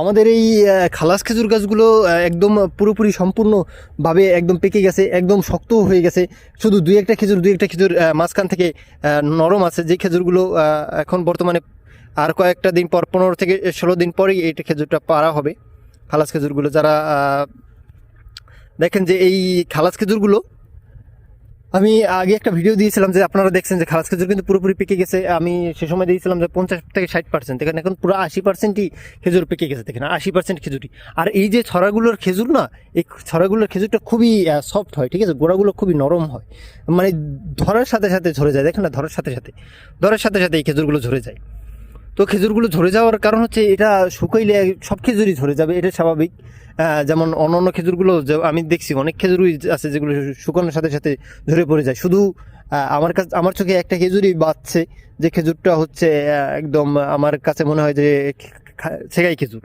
আমাদের এই খালাস খেজুর গাছগুলো একদম পুরোপুরি সম্পূর্ণভাবে একদম পেকে গেছে, একদম শক্ত হয়ে গেছে। শুধু দুই একটা খেজুর, দুই একটা খেজুর মাঝখান থেকে নরম আছে। যে খেজুরগুলো এখন বর্তমানে আর কয়েকটা দিন পর, পনেরো থেকে ষোলো দিন পরেই এই খেজুরটা পারা হবে। খালাস খেজুরগুলো যারা দেখেন যে এই খালাস খেজুরগুলো আমি আগে একটা ভিডিও দিয়েছিলাম যে আপনারা দেখছেন যে খালাস খেজুর কিন্তু পুরোপুরি পেকে গেছে। আমি সে সময় দিয়েছিলাম যে পঞ্চাশ থেকে ষাট পার্সেন্ট এখানে এখন পুরো আশি পার্সেন্টই খেজুর পেকে গেছে, দেখেন, আশি পার্সেন্ট খেজুরি আর এই যে ছড়াগুলোর খেজুর না, এই ছড়াগুলোর খেজুরটা খুবই সফট হয়, ঠিক আছে? গোড়াগুলো খুবই নরম হয়। মানে ধরার সাথে সাথে ঝরে যায়। দেখেন না, ধরার সাথে সাথে, ধরার সাথে সাথে এই খেজুরগুলো ঝরে যায়। তো খেজুরগুলো ঝরে যাওয়ার কারণ হচ্ছে এটা শুকাইলে সব খেজুরই ঝরে যাবে, এটা স্বাভাবিক। যেমন অন্য অন্য খেজুরগুলো আমি দেখছি, অনেক খেজুরই আছে যেগুলো শুকানোর সাথে সাথে ঝরে পড়ে যায়। শুধু আমার কাছে, আমার চোখে একটা খেজুরই বাঁচছে, যে খেজুরটা হচ্ছে একদম আমার কাছে মনে হয় যে সেগাই খেজুর।